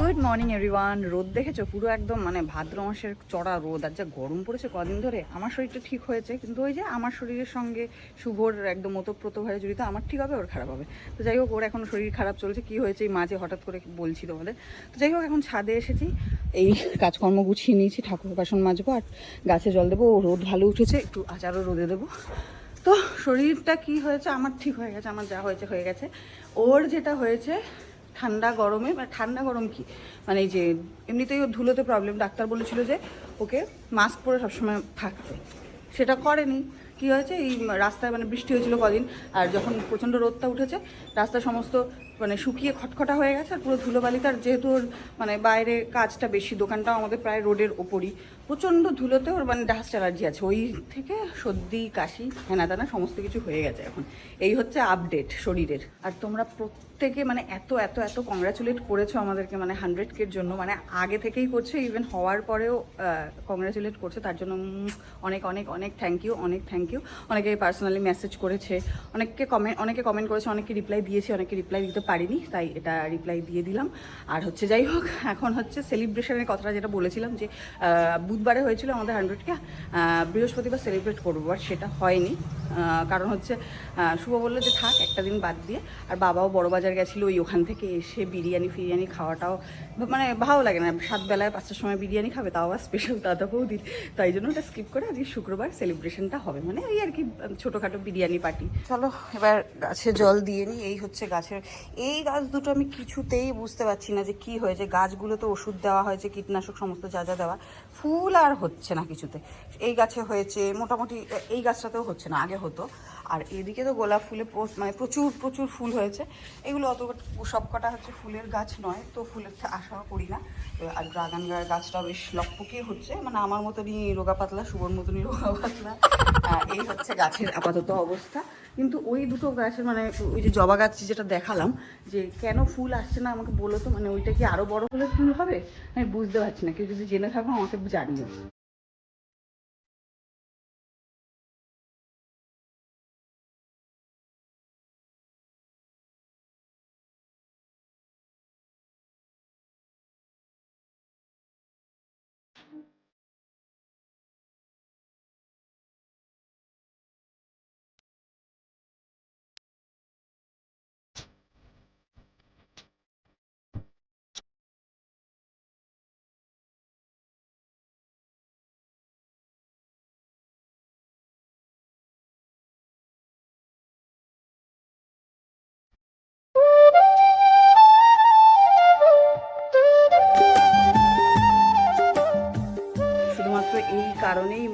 Good morning everyone রোদ দেখেছ? পুরো একদম মানে ভাদ্র মাসের চড়া রোদ। আর যা গরম পড়েছে কদিন ধরে, আমার শরীরটা ঠিক হয়েছে। কিন্তু ওই যে আমার শরীরের সঙ্গে শুভর একদম ওতপ্রোতভাবে জড়িত আমার ঠিক হবে, ওর খারাপ হবে। তো যাই হোক, ওর এখন শরীর খারাপ চলছে। কি হয়েছে এই মাঝে হঠাৎ করে বলছি তোমাদের। তো যাই হোক, এখন ছাদে এসেছি। এই কাজকর্ম গুছিয়ে নিয়েছি, ঠাকুর বাসন মাজবো আর গাছে জল দেবো। ও রোদ ভালো উঠেছে, একটু আচারও রোদে দেবো। তো শরীরটা কি হয়েছে? আমার ঠিক হয়ে গেছে, আমার যা হয়েছে হয়ে গেছে। ওর যেটা হয়েছে ঠান্ডা গরমে মানে ঠান্ডা গরম কি? মানে এই যে এমনিতেই ওর ধুলোতে প্রবলেম ডাক্তার বলেছিল যে ওকে মাস্ক পরে সবসময় থাকতে। সেটা করেনি। কি হয়েছে? এই রাস্তায় মানে বৃষ্টি হয়েছিল কদিন, আর যখন প্রচণ্ড রোদটা উঠেছে রাস্তা সমস্ত মানে শুকিয়ে খটখটা হয়ে গেছে, আর পুরো ধুলোবালিতার যেহেতু মানে বাইরে কাজটা বেশি, দোকানটাও আমাদের প্রায় রোডের ওপরই। প্রচণ্ড ধুলোতে ওর মানে ডাস্ট অ্যালার্জি আছে। ওই থেকে সর্দি, কাশি হেনা তেনা সমস্ত কিছু হয়ে গেছে এখন। এই হচ্ছে আপডেট শরীরের। আর তোমরা প্রত্যেকে মানে এত এত এত কংগ্রাচুলেট করেছ আমাদেরকে মানে হান্ড্রেড কের জন্য। মানে আগে থেকেই করছ ইভেন হওয়ার পরেও কংগ্রাচুলেট করছ। তার জন্য অনেক অনেক অনেক থ্যাংক ইউ অনেক থ্যাংক ইউ অনেকে পার্সোনালি মেসেজ করেছে, অনেককে কমেন্ট অনেকে কমেন্ট করেছে অনেকে রিপ্লাই দিয়েছে অনেকে রিপ্লাই দিতে পারিনি, তাই এটা রিপ্লাই দিয়ে দিলাম। আর হচ্ছে যাই হোক, এখন হচ্ছে সেলিব্রেশনের কথাটা যেটা বলেছিলাম যে বুধবারে হয়েছিল আমাদের হান্ড্রেডকে বৃহস্পতিবার সেলিব্রেট করব বাট সেটা হয়নি। কারণ হচ্ছে শুভ বলল যে থাক, একটা দিন বাদ দিয়ে, আর বাবাও বড় বাজার গেছিল, ওই ওখান থেকে এসে বিরিয়ানি ফিরিয়ানি খাওয়াটাও মানে ভালো লাগে না। সাত বেলায় পাঁচটার সময় বিরিয়ানি খাবে, তাও আবার স্পেশাল দাদা বৌদির। তাই জন্য ওটা স্কিপ করে আজকে শুক্রবার সেলিব্রেশনটা হবে। মানে ওই আর কি, ছোটোখাটো বিরিয়ানি পার্টি চলো, এবার গাছে জল দিয়ে নিই, এই হচ্ছে গাছের, এই গাছ দুটো আমি কিছুতেই বুঝতে পারছি না যে কি হয়েছে। গাছগুলো তো ওষুধ দেওয়া হয়েছে, কীটনাশক সমস্ত যা যা দেওয়া। ফুল আর হচ্ছে না কিছুতে। এই গাছে হয়েছে, মোটামুটি এই গাছটাতেও হচ্ছে না, আগে হতো। আর এদিকে তো গোলাপ ফুলে মানে প্রচুর প্রচুর ফুল হয়েছে। এগুলো অত সব কটা হচ্ছে ফুলের গাছ নয়, তো ফুলের আশাও করি না। আর ড্রাগন গাছটা বেশ লকপকিয়ে হচ্ছে। মানে আমার মতনই রোগা পাতলা শুভর মতনই রোগা পাতলা। এই হচ্ছে গাছের আপাতত অবস্থা। কিন্তু ওই দুটো গাছের মানে ওই যে জবা গাছ যেটা দেখালাম, যে কেন ফুল আসছে না আমাকে বলো তো? মানে ওইটা কি আরও বড় হলে ফুল হবে? আমি বুঝতে পারছি না। কেউ যদি জেনে থাকো, আমাকে জানিও।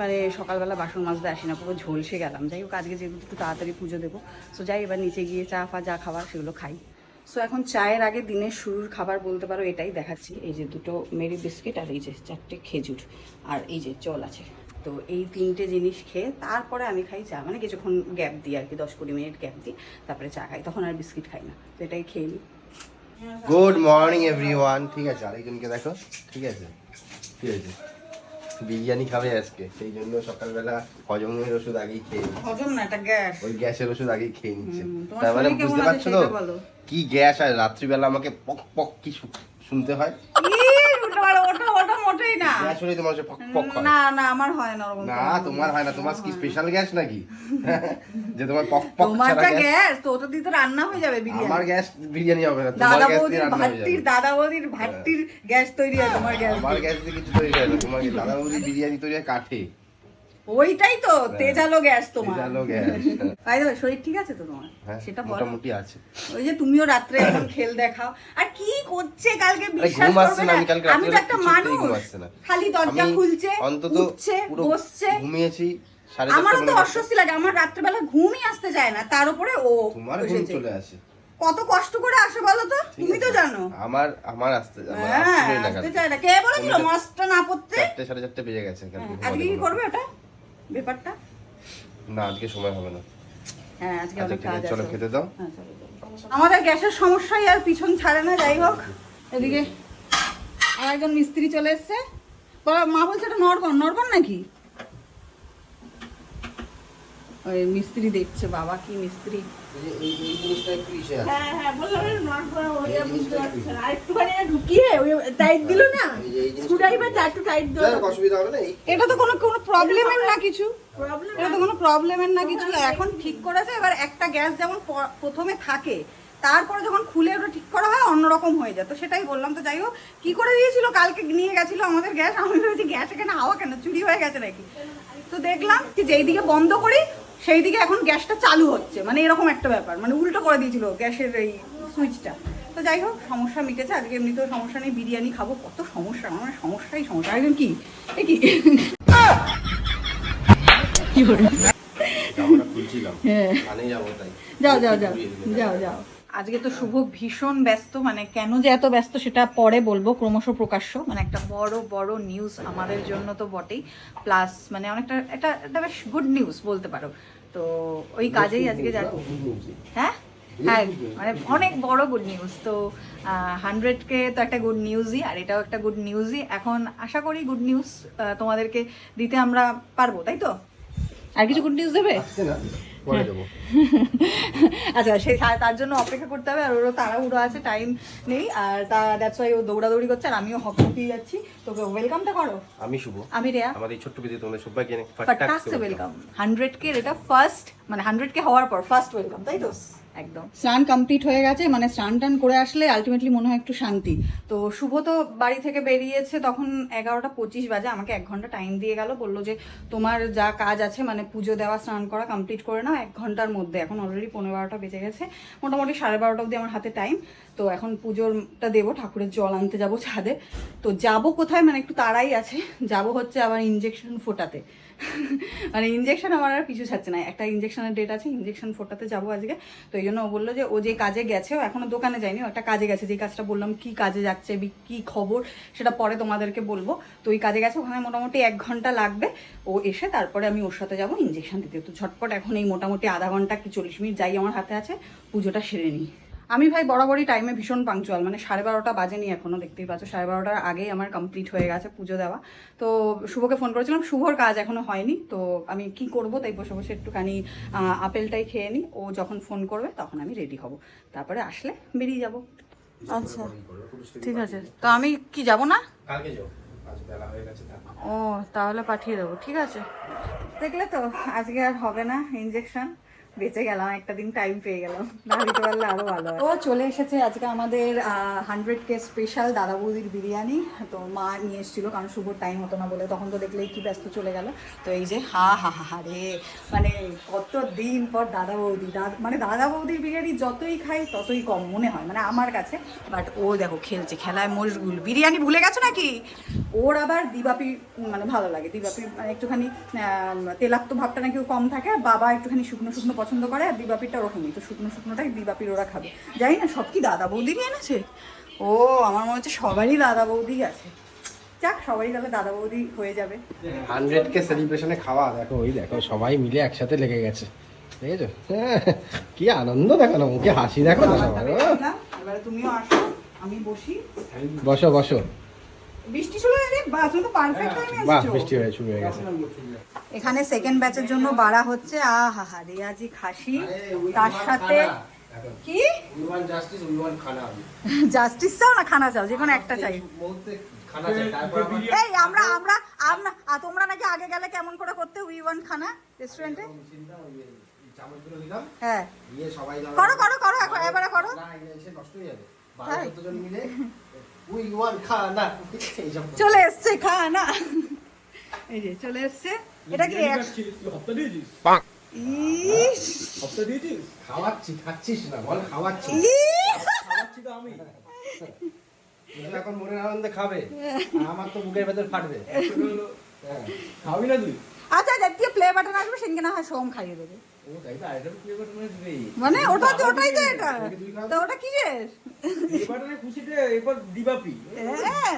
মানে সকালবেলা বাসন মাজতে আসি না, পুরো ঝলসে গেলাম। যাই হোক, আজকে যেহেতু একটু তাড়াতাড়ি পুজো দেবো সো যাই এবার নিচে গিয়ে চা ফা যা খাবার সেগুলো খাই। সো এখন চায়ের আগে দিনের শুরুর খাবার বলতে পারো, এটাই দেখাচ্ছি। এই যে দুটো মেরি বিস্কিট আর এই যে চারটে খেজুর, আর এই যে জল আছে। তো এই তিনটে জিনিস খেয়ে তারপরে আমি খাই চা মানে কিছুক্ষণ গ্যাপ দিই আর কি, দশ কুড়ি মিনিট গ্যাপ দিই, তারপরে চা খাই। তখন আর বিস্কিট খাই না, তো এটাই খেয়ে নিই। গুড মর্নিং এভরিওয়ান ঠিক আছে, আরেকজনকে দেখো। ঠিক আছে? ঠিক আছে। বিরিয়ানি খাবে আজকে। সেই জন্য সকালবেলা হজমের ওষুধ আগেই খেয়ে নিচ্ছে। হজম না এটা গ্যাস। ওই গ্যাসের ওষুধ আগেই খেয়ে নিচ্ছে। তার মানে বুঝতে পারছ তো? কি গ্যাস আর রাত্রিবেলা আমাকে পক পক কি শুনতে হয়? মোটেই না। গ্যাস তোমার পক না না আমার হয় না ওরকম না তোমার হয় না তোমার কি স্পেশাল গ্যাস নাকি? যে তোমার পক পক ছাড়া তোমারটা গ্যাস তো ওটা দিয়ে তো রান্না হয়ে যাবে বিরিয়ানি। আমার গ্যাস বিরিয়ানি হবে না তোমার দাদা বৌদির ভাট্টির দাদা বৌদির গ্যাস তৈরি হয় তোমার গ্যাস আমার গ্যাস দিয়ে কিছু তৈরি হয় না তোমার দাদা বৌদির বিরিয়ানি তৈরি হয় কাঠে? ওইটাই তো তেজালো গ্যাস তোমার। তেজালো গ্যাস তাই তো শরীর ঠিক আছে তো তোমার? হ্যাঁ সেটা মোটামুটি আছে। ওই যে তুমিও রাত্রে এখন খেল দেখাও। আর কি করছে কালকে বিশ্বাস করবে না, আমি তো একটা মানুষ। খালি দরজা খুলছে উঠছে বসছে। ঘুমিয়েছি আমার তো অস্বস্তি লাগে আমার রাত্রেবেলা ঘুমই আসতে চায় না তার উপরে ও তোমার ঘুম চলে আসে। কত কষ্ট করে আসে বলো তো তুমি তো জানো। আমার আমার আসতে হ্যাঁ আসতে চায় না। কে বলেছিল মাছটা না পড়তে? চারটে সাড়ে চারটে বেজে গেছে হ্যাঁ, আজকে কি করবে ওটা? ব্যাপারটা? না আজকে সময় হবে না। হ্যাঁ আজকে আচ্ছা অনেক কাজ আছে চলো খেতে দাও। হ্যাঁ। আমাদের গ্যাসের সমস্যাই আর পিছন ছাড়ে না যাই হোক। এদিকে আর একজন মিস্ত্রি চলে এসছে। বাবা, মা বলছে এটা নরগন নরগন নাকি? ওই মিস্ত্রি দেখছে বাবা কি মিস্ত্রি? এই এই এই জিনিসটা একটু ইসে আছে। হ্যাঁ হ্যাঁ বললাম নট করা হয়ে বুঝতে পারছি আর একটুখানি ঢুকিয়ে ওই টাইট দিল না? এই যে এই জিনিসটা- স্ক্রুড্রাইভারটা একটু টাইট দিল অসুবিধা হবে না এটা তো কোনো কোনো প্রবলেমের না কিছু। এটা তো কোনো প্রবলেমের না কিছু। এখন ঠিক করেছে এবার একটা গ্যাস যেমন প্রথমে থাকে তারপরে যখন খুলে ওটা ঠিক করা হয় অন্যরকম হয়ে যায়। তো সেটাই বললাম তো যাই হোক কি করে দিয়েছিল? কালকে নিয়ে গেছিল আমাদের গ্যাস। আমি ভেবেছি গ্যাস এখানে হাওয়া কেন? চুরি হয়ে গেছে নাকি? তো দেখলাম যে যেই দিকে বন্ধ করি সেই দিকে এখন গ্যাসটা চালু হচ্ছে মানে এরকম একটা ব্যাপার মানে উল্টো করে দিয়েছিল গ্যাসের এই সুইচটা। তো যাই হোক সমস্যা মিটেছে আজকে এমনিতেও সমস্যা নেই বিরিয়ানি খাব কত সমস্যা আমার মানে সমস্যাই সমস্যা। একদম কি? হ্যাঁ। কানে যাব তাই। যাও যাও যাও যাও যাও। আজকে তো শুভ ভীষণ ব্যস্ত মানে কেন যে এত ব্যস্ত সেটা পরে বলব ক্রমশ প্রকাশ্য মানে একটা বড় বড় নিউজ আমাদের জন্য তো বটেই। প্লাস মানে অনেকটা একটা একটা বেশ গুড নিউজ বলতে পারো। তো ওই কাজেই আজকে হ্যাঁ? হ্যাঁ মানে অনেক বড় গুড নিউজ তো হান্ড্রেডকে তো একটা গুড নিউজই আর এটাও একটা গুড নিউজই এখন আশা করি গুড নিউজ তোমাদেরকে দিতে আমরা পারব, তাই তো? আর কিছু গুড নিউজ দেবে? পরে দেবো। আচ্ছা সেই তার জন্য অপেক্ষা করতে হবে আর ওরও তাড়াহুড়ো আছে টাইম নেই আর তা দ্যাটস ওয়াই ও দৌড়াদৌড়ি করছে আর আমিও হক হকিয়ে যাচ্ছি। তোকে ওয়েলকামটা করো। আমি শুভ। আমি রেয়া। আমাদের ছোট্ট বিদ্যুৎ তোমাদের সবাইকে ফাটাক্স ওয়েলকাম হান্ড্রেড কে এটা ফার্স্ট মানে হান্ড্রেড কে হওয়ার পর ফার্স্ট ওয়েলকাম তাই তো? একদম। স্নান কমপ্লিট হয়ে গেছে মানে স্নান টান করে আসলে আলটিমেটলি মনে হয় একটু শান্তি। তো শুভ তো বাড়ি থেকে বেরিয়েছে, তখন এগারোটা পঁচিশ বাজে, আমাকে এক ঘণ্টা টাইম দিয়ে গেল, বলল যে তোমার যা কাজ আছে মানে পুজো দেওয়া, স্নান করা কমপ্লিট করে নাও, এক ঘণ্টার মধ্যে। এখন অলরেডি পনেরো বারোটা বেজে গেছে, মোটামুটি সাড়ে বারোটা অবধি আমার হাতে টাইম তো এখন পুজোরটা দেবো, ঠাকুরের জল আনতে যাব ছাদে। তো যাব কোথায়? মানে একটু তাড়াই আছে। যাব হচ্ছে আবার ইঞ্জেকশন ফোটাতে। মানে ইঞ্জেকশন আমার আর পিছু ছাড়ছে না। একটা ইঞ্জেকশনের ডেট আছে ইঞ্জেকশন ফোটাতে যাব আজকে। তো এই জন্য ও বলল যে ও যে কাজে গেছে, ও এখনও দোকানে যায়নি, ও একটা কাজে গেছে যে কাজটা বললাম, কি কাজে যাচ্ছে কি খবর, সেটা পরে তোমাদেরকে বলব। তো ওই কাজে গেছে, ওখানে মোটামুটি এক ঘণ্টা লাগবে। ও এসে তারপরে আমি ওর সাথে যাব ইঞ্জেকশন দিতে। তো ঝটপট এখন এই মোটামুটি আধা ঘণ্টা কি চল্লিশ মিনিট যাই আমার হাতে আছে, পুজোটা সেরে নিই। আমি ভাই বরাবরই টাইমে ভীষণ পাংচুয়াল মানে সাড়ে বারোটা বাজেনি এখনও দেখতেই পাচ্ছ। সাড়ে বারোটার আগেই আমার কমপ্লিট হয়ে গেছে পুজো দেওয়া। তো শুভকে ফোন করেছিলাম শুভর কাজ এখনও হয়নি তো আমি কি করব তাই বসে বসে একটুখানি আপেলটাই খেয়ে নিই ও যখন ফোন করবে তখন আমি রেডি হব। তারপরে আসলে বেরিয়ে যাব। আচ্ছা ঠিক আছে। তো আমি কি যাব না? কালকে যাও আজ বেলা হয়ে গেছে থাক। ও তাহলে পাঠিয়ে দেবো ঠিক আছে। দেখলে তো আজকে আর হবে না ইঞ্জেকশন বেঁচে গেলাম, একটা দিন টাইম পেয়ে গেলাম। পারলে আরও ভালো ও চলে এসেছে আজকে আমাদের হান্ড্রেড কে স্পেশাল দাদা বৌদির বিরিয়ানি। তো মা নিয়ে এসেছিল, কারণ শুভর টাইম হতো না বলে। তখন তো দেখলেই কি ব্যস্ত চলে গেল। তো এই যে, হা হা হা হা রে। মানে কত দিন পর দাদা বৌদি দাদা মানে দাদা বৌদির বিরিয়ানি যতই খাই, ততই কম মনে হয় মানে আমার কাছে। বাট ও দেখো খেলছে, খেলায় মশগুল। বিরিয়ানি ভুলে গেছো নাকি? ওর আবার দিবাপি মানে ভালো লাগে। দিবাপি মানে একটুখানি তেলাক্ত ভাবটা নাকি কম থাকে বাবা একটুখানি শুকনো শুকনো পছন্দ করে আর দিবাপিটা ওরকমই তো শুকনো শুকনোটাই দিবাপির ওরা খাবে। জানি না সব কি দাদা বৌদিরই এনেছে? ও আমার মনে হচ্ছে সবারই দাদা বৌদি আছে। যাক সবারই তাহলে দাদা বৌদি হয়ে যাবে। হান্ড্রেড কে সেলিব্রেশনে খাওয়া দেখো ওই দেখো সবাই মিলে একসাথে লেগে গেছে। দেখেছ? কি আনন্দ দেখো না মুখে হাসি দেখো না। সবার এবারে তুমিও আসো আমি বসি। বসো বসো। বৃষ্টি শুরু হয়ে যায় বাস তো পারফেক্ট টাইমে বাহ বৃষ্টি হয়ে শুরু হয়ে গেছে। এখানে সেকেন্ড ব্যাচের জন্য বাড়া হচ্ছে আহা হা রেয়াজি খাসি। তার সাথে কি? জাস্টিস চাও না খানা চাও? যে কোনো একটা চাই। এই আমরা আমরা আমরা তোমরা নাকি আগে গেলে কেমন করে করতে উই ওয়ান খানা রেস্টুরেন্টে হ্যাঁ। করো করো করো এখন এবারে করো? চলে এসছে খানা এই যে চলে এসছে। এটা কি এক- ইস। খাওয়াচ্ছি খাচ্ছিস না বল খাওয়াচ্ছি। ইস। কিন্তু এখন মনের আনন্দে খাবে আমার তো বুকের ভেতর ফাটবে। হ্যাঁ। খাবি না তুই? আচ্ছা জাতীয় প্লে বাটন আসবে সেদিনকে না হয় সোম খাইয়ে দেবে। মানে ওটা তো ওটাই তো এটা। তো ওটা কিসের? প্লে খুশিতে এরপর দিবাপি। হ্যাঁ।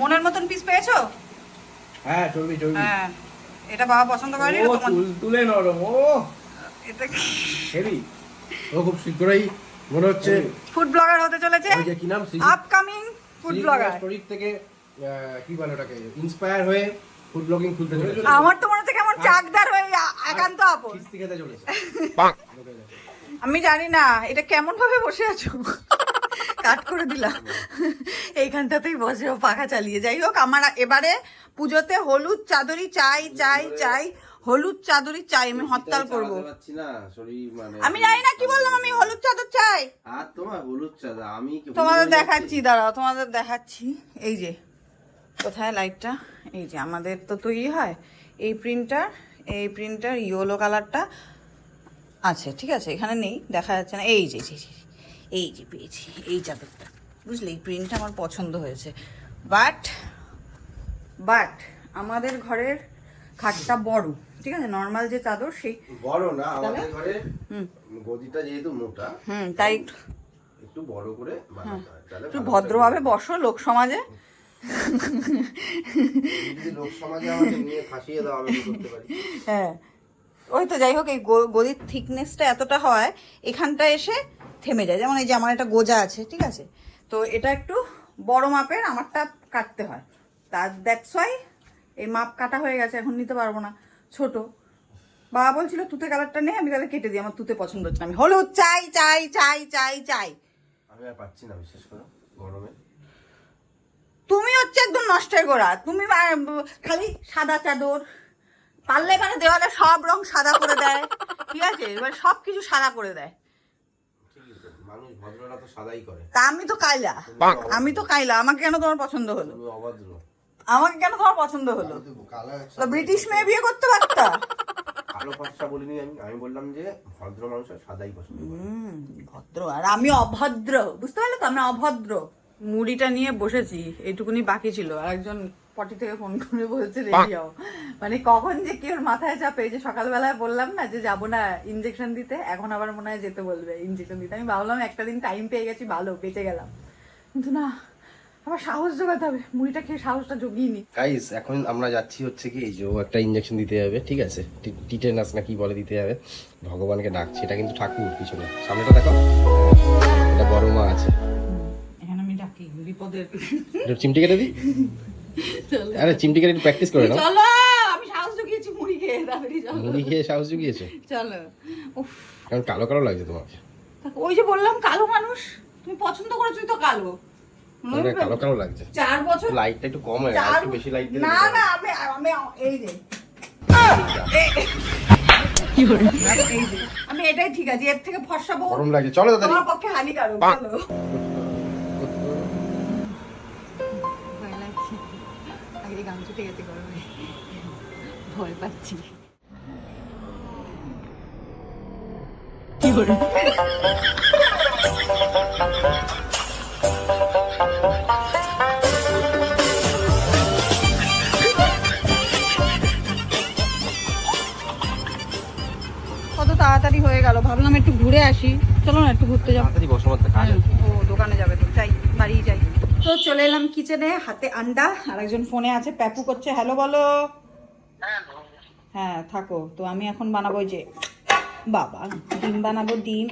মনের মতন পিস পেয়েছ? হ্যাঁ চলবি চলবি হ্যাঁ। এটা বাবা পছন্দ করেনি ও তোমার? তুলে নরম ও। এটা হেভি। ও খুব শীঘ্রই মনে হচ্ছে ফুড ব্লগার হতে চলেছে। ওই যে কি নাম? আপকামিং ফুড ব্লগার স্টোরির থেকে কি বলে ওটাকে? ইন্সপায়ার হয়ে ফুড ব্লগিং খুলতে চলেছে। আমার তো মনে হচ্ছে কেমন চাকদার হয়ে একান্ত আপন খেতে চলেছে। আমি জানি না এটা কেমন ভাবে বসে আছো? কাট করে দিলাম। এইখানটাতেই বসে ও পাখা চালিয়ে। যাই হোক আমার এবারে পুজোতে হলুদ চাদরি চাই চাই চাই। হলুদ চাদরি চাই আমি হরতাল করব। মানে আমি জানি না কি বললাম আমি? হলুদ চাদর চাই। আর তোমার হলুদ চাঁদা আমি তোমাদের দেখাচ্ছি দাঁড়াও তোমাদের দেখাচ্ছি। এই যে কোথায় লাইটটা এই যে আমাদের তো তৈরি হয়। এই প্রিন্টার এই প্রিন্টার ইয়েলো কালারটা আছে ঠিক আছে? এখানে নেই দেখা যাচ্ছে না। এই যে এই যে, পেয়েছি এই চাদরটা। বুঝলে? এই প্রিন্টটা আমার পছন্দ হয়েছে। বাট বাট আমাদের ঘরের খাটটা বড় ঠিক আছে? নর্মাল যে চাদর সেই বড় না আমাদের ঘরে হুম। গদিটা যেহেতু মোটা হুম তাই একটু বড় করে একটু ভদ্রভাবে বসো লোক সমাজে। হ্যাঁ। ওই তো যাই হোক এই গদির থিকনেসটা এতটা হয় এখানটা এসে থেমে যায়। যেমন এই যে আমার একটা গোজা আছে ঠিক আছে? তো এটা একটু বড় মাপের আমারটা কাটতে হয়। তার দ্যাটস ওয়াই এই মাপ কাটা হয়ে গেছে এখন নিতে পারব না। ছোট। বাবা বলছিল তুতে কালারটা নেই আমি তাহলে কেটে দিই আমার তুতে পছন্দ হচ্ছে না। আমি হলুদ চাই চাই চাই চাই চাই। আমি আর পাচ্ছি না বিশেষ করে গরমে। তুমি হচ্ছে একদম নষ্টের গোড়া। তুমি খালি সাদা চাদর পারলে মানে দেওয়ালে সব রং সাদা করে দেয়। ঠিক আছে? এবার সব কিছু সাদা করে দেয়। ঠিকই তো মানুষ ভদ্ররা তো সাদাই করে। তা আমি তো কাইলা। আমি তো কাইলা আমাকে কেন তোমার পছন্দ হলো? অভদ্র। আমাকে কেন তোমার পছন্দ হলো? তো ব্রিটিশ মেয়ে বিয়ে করতে পারতা? কালো ফর্সা বলিনি আমি আমি বললাম যে ভদ্র মানুষের সাদাই পছন্দ হুম ভদ্র। আর আমি অভদ্র বুঝতে পারলে তো? আমি অভদ্র। মুড়িটা নিয়ে বসেছি এইটুকুনি বাকি ছিল। আর একজন পটি থেকে ফোন করে বলছে রেডি হও। মানে কখন যে কি ওর মাথায় চাপে যে সকালবেলায় বললাম না যে যাব না ইঞ্জেকশন দিতে এখন আবার মনে হয় যেতে বলবে ইঞ্জেকশন দিতে। আমি ভাবলাম একটা দিন টাইম পেয়ে গেছি ভালো বেঁচে গেলাম। কিন্তু না আমার সাহস জোগাতে হবে। মুড়িটা খেয়ে সাহসটা জগিয়ে নি। গাইস এখন আমরা যাচ্ছি হচ্ছে কি এই যে ও একটা ইঞ্জেকশন দিতে যাবে ঠিক আছে? টিটেনাস না কি বলে দিতে যাবে। ভগবানকে ডাকছে এটা কিন্তু ঠাকুর পিছনে। সামনেটা দেখো। এটা বড় মা আছে। একটু চিমটি কেটে দিই আরে চিমটি কেটে প্র্যাকটিস করে নাও। চলো আমি সাহস জুগিয়েছি মুড়ি খেয়ে তাড়াতাড়ি চলো। মুড়ি খেয়ে সাহস জুগিয়েছে? চলো। উফ। কারণ কালো কালো লাগছে তোমাকে। ওই যে বললাম কালো মানুষ? তুমি পছন্দ করেছ তো কালো। মনে কালো কালো লাগছে। চার বছর লাইটটা একটু কম হয়ে গেছে একটু বেশি লাইট দিলে না না আমি আমি এই যে। আমি এটাই ঠিক আছে এর থেকে ফর্সা গরম লাগছে। চলো দাদা। তোমার পক্ষে হানিকারক। চলো। ছুটে গেছে গরমে। ভয় পাচ্ছি। কত তাড়াতাড়ি হয়ে গেল। ভাবলাম একটু ঘুরে আসি। চলো না একটু ঘুরতে যাব তাড়াতাড়ি বসো কাজ আছে ও দোকানে যাবে তো যাই বাড়ি যাই তো চলে এলাম কিচেনে হাতে আন্ডা আর একজন ফোনে আছে, প্যাপু করছে। হ্যালো বলো। হ্যাঁ থাকো। তো আমি এখন বানাবো যে, বাবা, ডিম বানাবো ডিম।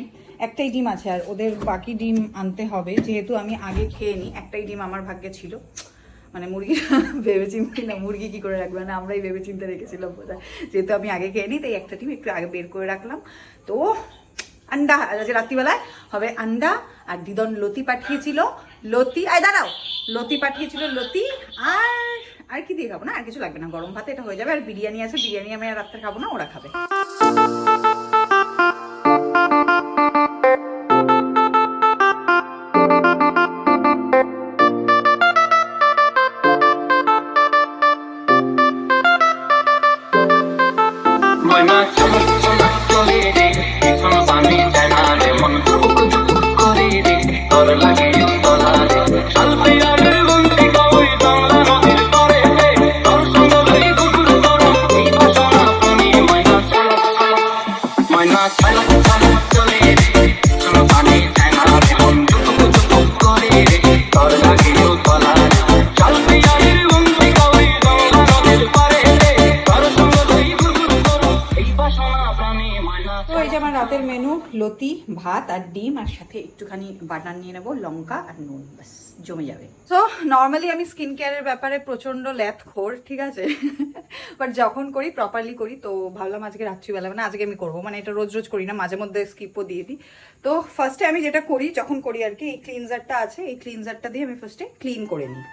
একটাই ডিম আছে, আর ওদের বাকি ডিম আনতে হবে। যেহেতু আমি আগে খেয়ে নিই একটাই ডিম আমার ভাগ্যে ছিল। মানে মুরগি ভেবে চিন্তি না, মুরগি কি করে রাখবে? না আমরাই ভেবে চিন্তে রেখেছিলাম বোধহয়। যেহেতু আমি আগে খেয়ে নিই তাই একটা ডিম একটু আগে বের করে রাখলাম। তো, আন্ডা, আজ রাত্রিবেলায় হবে আন্ডা আর দিদন লতি পাঠিয়েছিল, লতি আয় দাঁড়াও, লতি পাঠিয়েছিল লতি, আর আর কি দিয়ে খাব না? আর কিছু লাগবে না, গরম ভাতে এটা হয়ে যাবে, আর বিরিয়ানি আছে, বিরিয়ানি আমি আর রাত্রে খাব না, ওরা খাবে। চমক করে রুটি ভাত আর ডিম আর সাথে একটুখানি বাটার নিয়ে নেব, লঙ্কা আর নুন, ব্যাস, জমে যাবে। তো নর্মালি আমি স্কিন কেয়ারের ব্যাপারে প্রচণ্ড ল্যাথ খোর, ঠিক আছে? বাট যখন করি প্রপারলি করি, তো ভাবলাম আজকে রাত্রিবেলা মানে আজকে আমি করব মানে এটা রোজ রোজ করি না, মাঝে মধ্যে স্কিপও দিয়ে দিই। তো ফার্স্টে আমি যেটা করি, যখন করি আর কি, এই ক্লিনজারটা আছে, এই ক্লিনজারটা দিয়ে আমি ফার্স্টে ক্লিন করে নিই।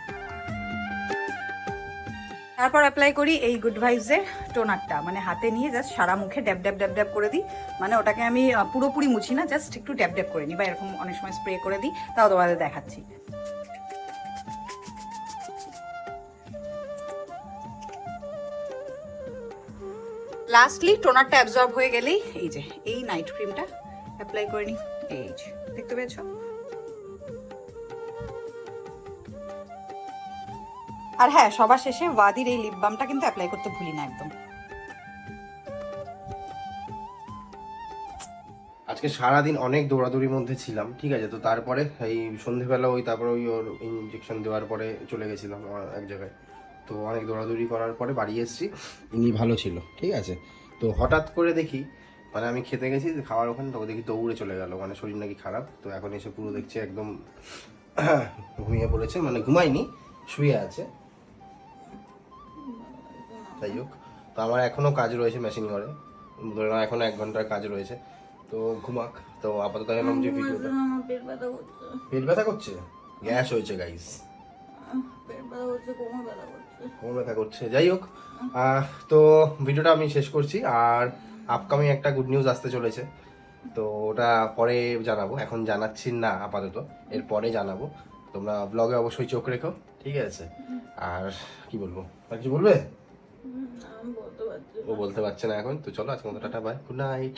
তারপর অ্যাপ্লাই করি এই গুড ভাইবসের টোনারটা মানে হাতে নিয়ে জাস্ট সারা মুখে ড্যাব ড্যাব ড্যাব ড্যাব করে দিই। মানে ওটাকে আমি পুরোপুরি মুছি না জাস্ট একটু ড্যাব ড্যাব করে নিই। বা এরকম অনেক সময় স্প্রে করে দিই, তাও তোমাদের দেখাচ্ছি। লাস্টলি টোনারটা অ্যাবজর্ব হয়ে গেলেই এই যে, এই নাইট ক্রিমটা অ্যাপ্লাই করে নিই। এই যে, দেখতে পেয়েছ? আর হ্যাঁ সবার শেষে ওয়াদির এই লিপ বামটা কিন্তু অ্যাপ্লাই করতে ভুলি না একদম। আজকে সারাদিন অনেক দৌড়াদৌড়ির মধ্যে ছিলাম, ঠিক আছে? তো তারপরে এই সন্ধেবেলা ওই তারপরে ওই ওর ইঞ্জেকশন দেওয়ার পরে চলে গেছিলাম এক জায়গায়। তো অনেক দৌড়াদৌড়ি করার পরে বাড়ি এসেছি, ইনি ভালো ছিল, ঠিক আছে? তো হঠাৎ করে দেখি মানে আমি খেতে গেছি, খাওয়ার ওখানে তো দেখি দৌড়ে চলে গেল মানে শরীর নাকি খারাপ। তো এখন এসে পুরো দেখছে একদম ঘুমিয়ে পড়েছে মানে ঘুমায়নি, শুয়ে আছে। যাই হোক তো আমার এখনও কাজ রয়েছে মেশিন ঘরে। ধরে নাও এখনও এক ঘণ্টার কাজ রয়েছে। তো ঘুমাক। তো আপাতত আমি যে ভিডিওটা পেট ব্যথা করছে। গ্যাস হয়েছে গাইস কোমর ব্যথা করছে। যাই হোক তো ভিডিওটা আমি শেষ করছি। আর আপকামিং একটা গুড নিউজ আসতে চলেছে। তো ওটা পরে জানাব। এখন জানাচ্ছি না আপাতত। এর পরে জানাব। তোমরা ব্লগে অবশ্যই চোখ রেখো। ঠিক আছে? আর কি বলব? আর কিছু বলবে? ও বলতে পারছে না এখন। তো চলো আজকে মতো টাটা বাই গুড নাইট